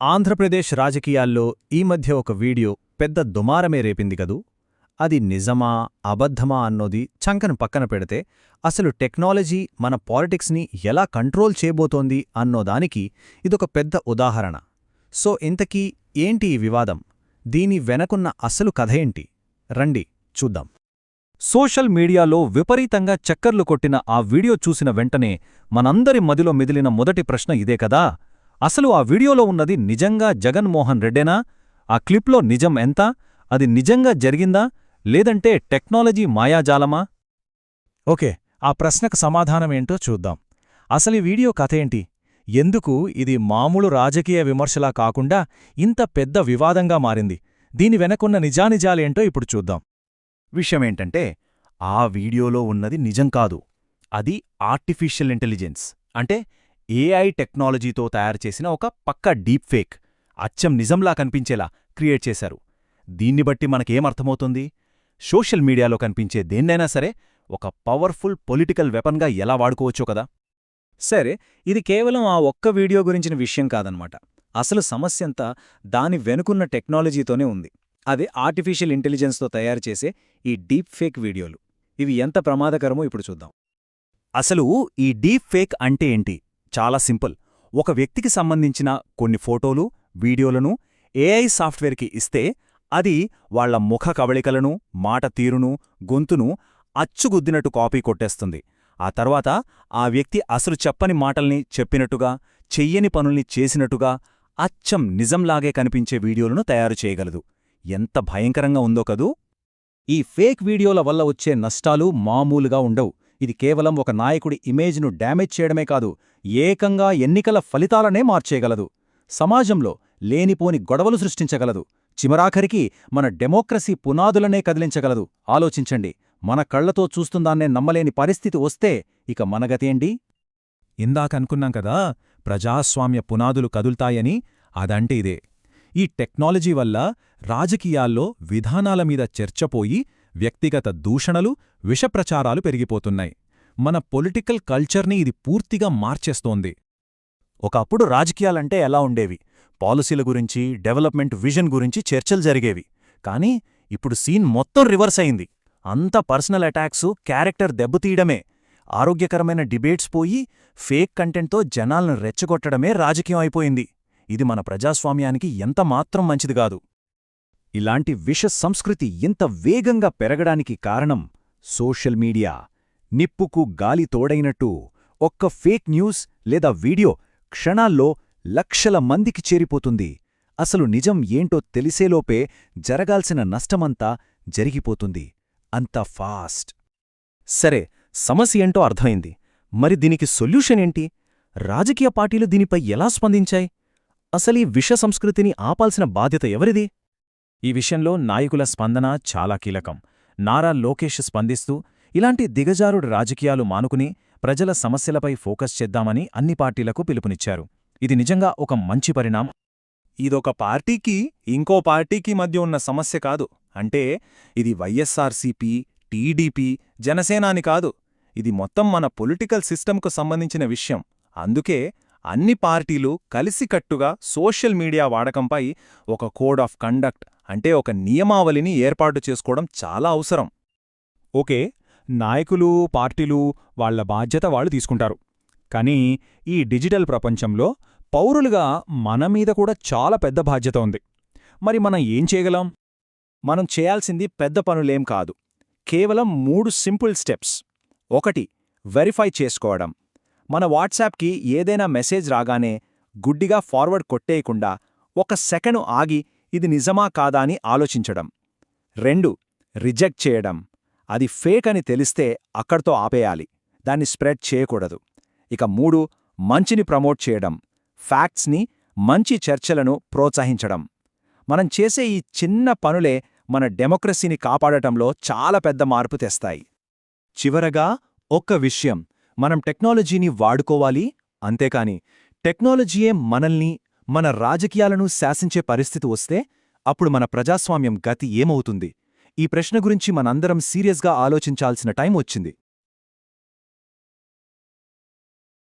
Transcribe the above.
ఆంధ్రప్రదేశ్ రాజకీయాల్లో ఈ మధ్య ఒక వీడియో పెద్ద దుమారమే రేపింది కదూ? అది నిజమా అబద్ధమా అన్నోది చంకను పక్కన పెడితే అసలు టెక్నాలజీ మన పాలిటిక్స్ని ఎలా కంట్రోల్ చేయబోతోంది అన్నోదానికి ఇదొక పెద్ద ఉదాహరణ. సో ఇంతకీ ఏంటి ఈ వివాదం? దీని వెనకున్న అసలు కథేంటి రండి చూద్దాం. సోషల్ మీడియాలో విపరీతంగా చక్కర్లు కొట్టిన ఆ వీడియో చూసిన వెంటనే మనందరి మదిలో మెదిలిన మొదటి ప్రశ్న ఇదే కదా? అసలు ఆ వీడియోలో ఉన్నది నిజంగా జగన్మోహన్ రెడ్డేనా? ఆ క్లిప్లో నిజం ఎంత? అది నిజంగా జరిగిందా? లేదంటే టెక్నాలజీ మాయాజాలమా? ఓకే ఆ ప్రశ్నకు సమాధానమేంటో చూద్దాం. అసలు ఈ వీడియో కథేంటి ఎందుకు ఇది మామూలు రాజకీయ విమర్శలా కాకుండా ఇంత పెద్ద వివాదంగా మారింది? దీని వెనకున్న నిజానిజాలేంటో ఇప్పుడు చూద్దాం. విషయమేంటంటే ఆ వీడియోలో ఉన్నది నిజం కాదు. అది ఆర్టిఫిషియల్ ఇంటెలిజెన్స్. అంటే ఏఐ టెక్నాలజీతో తయారు చేసిన ఒక పక్క డీప్ ఫేక్ అచ్చం నిజంలా కనిపించేలా క్రియేట్ చేశారు. దీన్ని బట్టి మనకేమర్థమవుతుంది? సోషల్ మీడియాలో కనిపించే దేన్నైనా సరే ఒక పవర్ఫుల్ పొలిటికల్ వెపన్గా ఎలా వాడుకోవచ్చో కదా? సరే ఇది కేవలం ఆ ఒక్క వీడియో గురించిన విషయం కాదనమాట. అసలు సమస్యంతా దాని వెనుకున్న టెక్నాలజీతోనే ఉంది. అదే ఆర్టిఫిషియల్ ఇంటెలిజెన్స్తో తయారు చేసే ఈ డీప్ ఫేక్ వీడియోలు. ఇవి ఎంత ప్రమాదకరమో ఇప్పుడు చూద్దాం. అసలు ఈ డీప్ ఫేక్ అంటే ఏంటి? చాలా సింపుల్. ఒక వ్యక్తికి సంబంధించిన కొన్ని ఫోటోలు వీడియోలను ఏఐ సాఫ్ట్వేర్కి ఇస్తే అది వాళ్ళ ముఖ కవళికలను మాట తీరును గొంతును అచ్చుగుద్దినట్టు కాపీ కొట్టేస్తుంది. ఆ తర్వాత ఆ వ్యక్తి అసలు చెప్పని మాటల్ని చెప్పినట్టుగా చెయ్యని పనుల్ని చేసినట్టుగా అచ్చం నిజంలాగే కనిపించే వీడియోలను తయారు చేయగలదు. ఎంత భయంకరంగా ఉందో కదూ! ఈ ఫేక్ వీడియోల వల్ల వచ్చే నష్టాలు మామూలుగా ఉండవు. ఇది కేవలం ఒక నాయకుడి ఇమేజ్ను డ్యామేజ్ చేయడమే కాదు ఏకంగా ఎన్నికల ఫలితాలనే మార్చేయగలదు. సమాజంలో లేనిపోని గొడవలు సృష్టించగలదు. చిమరాఖరికి మన డెమోక్రసీ పునాదులనే కదిలించగలదు. ఆలోచించండి మన కళ్ళతో చూస్తుందాన్నే నమ్మలేని పరిస్థితి వస్తే ఇక మనగతేండి ఇందాకనుకున్నాం కదా ప్రజాస్వామ్య పునాదులు కదుల్తాయని అదంటే ఇదే. ఈ టెక్నాలజీ వల్ల రాజకీయాల్లో విధానాల మీద చర్చపోయి వ్యక్తిగత దూషణలు విషప్రచారాలు పెరిగిపోతున్నాయి. మన పొలిటికల్ కల్చర్ని ఇది పూర్తిగా మార్చేస్తోంది. ఒకప్పుడు రాజకీయాలంటే ఎలా ఉండేవి? పాలసీల గురించి డెవలప్మెంట్ విజన్ గురించి చర్చలు జరిగేవి. కానీ ఇప్పుడు సీన్ మొత్తం రివర్స్ అయింది. అంత పర్సనల్ అటాక్సు క్యారెక్టర్ దెబ్బతీయడమే. ఆరోగ్యకరమైన డిబేట్స్ పోయి ఫేక్ కంటెంట్తో జనాలను రెచ్చగొట్టడమే రాజకీయం అయిపోయింది. ఇది మన ప్రజాస్వామ్యానికి ఎంత మాత్రం మంచిది కాదు. ఇలాంటి విష సంస్కృతి ఇంత వేగంగా పెరగడానికి కారణం సోషల్ మీడియా. నిప్పుకు గాలి తోడైనట్టు ఒక్క ఫేక్ న్యూస్ లేదా వీడియో క్షణాల్లో లక్షల మందికి చేరిపోతుంది. అసలు నిజం ఏంటో తెలిసేలోపే జరగాల్సిన నష్టమంతా జరిగిపోతుంది. అంత ఫాస్ట్. సరే సమస్య ఏంటో అర్థమైంది. మరి దీనికి సొల్యూషన్ ఏంటి? రాజకీయ పార్టీలు దీనిపై ఎలా స్పందించాయి? అసలీ విష సంస్కృతిని ఆపాల్సిన బాధ్యత ఎవరిది? ఈ విషయంలో నాయకుల స్పందన చాలా కీలకం. నారా లోకేష్ స్పందిస్తూ ఇలాంటి దిగజారుడు రాజకీయాలు మానుకుని ప్రజల సమస్యలపై ఫోకస్ చేద్దామని అన్ని పార్టీలకు పిలుపునిచ్చారు. ఇది నిజంగా ఒక మంచి పరిణామం. ఇదొక పార్టీకి ఇంకో పార్టీకి మధ్య ఉన్న సమస్య కాదు. అంటే ఇది వైఎస్ఆర్సీపీ టీడీపీ జనసేనాని కాదు. ఇది మొత్తం మన పొలిటికల్ సిస్టమ్కు సంబంధించిన విషయం. అందుకే అన్ని పార్టీలు కలిసికట్టుగా సోషల్ మీడియా వాడకంపై ఒక కోడ్ ఆఫ్ కండక్ట్ అంటే ఒక నియమావళిని ఏర్పాటు చేసుకోవడం చాలా అవసరం. ఓకే నాయకులు పార్టీలు వాళ్ళ బాధ్యత వాళ్ళు తీసుకుంటారు. కానీ ఈ డిజిటల్ ప్రపంచంలో పౌరులుగా మన మీద కూడా చాలా పెద్ద బాధ్యత ఉంది. మరి మనం ఏం చేయగలం? మనం చేయాల్సింది పెద్ద పనులేం కాదు. కేవలం మూడు సింపుల్ స్టెప్స్. ఒకటి వెరిఫై చేసుకోవడం. మన వాట్సాప్కి ఏదైనా మెసేజ్ రాగానే గుడ్డిగా ఫార్వర్డ్ కొట్టేయకుండా ఒక సెకను ఆగి ఇది నిజమా కాదా అని ఆలోచించడం. రెండు రిజెక్ట్ చేయడం. అది ఫేక్ అని తెలిస్తే అక్కడితో ఆపేయాలి. దాన్ని స్ప్రెడ్ చేయకూడదు. ఇక మూడు మంచిని ప్రమోట్ చేయడం. ఫ్యాక్ట్స్ని మంచి చర్చలను ప్రోత్సహించడం. మనం చేసే ఈ చిన్న పనులే మన డెమోక్రసీని కాపాడటంలో చాలా పెద్ద మార్పు తెస్తాయి. చివరగా ఒక్క విషయం. మనం టెక్నాలజీని వాడుకోవాలి అంతేకాని టెక్నాలజీయే మనల్ని మన రాజకీయాలను శాసించే పరిస్థితి వస్తే అప్పుడు మన ప్రజాస్వామ్యం గతి ఏమవుతుంది? ఈ ప్రశ్న గురించి మనందరం సీరియస్గా ఆలోచించాల్సిన టైం వచ్చింది.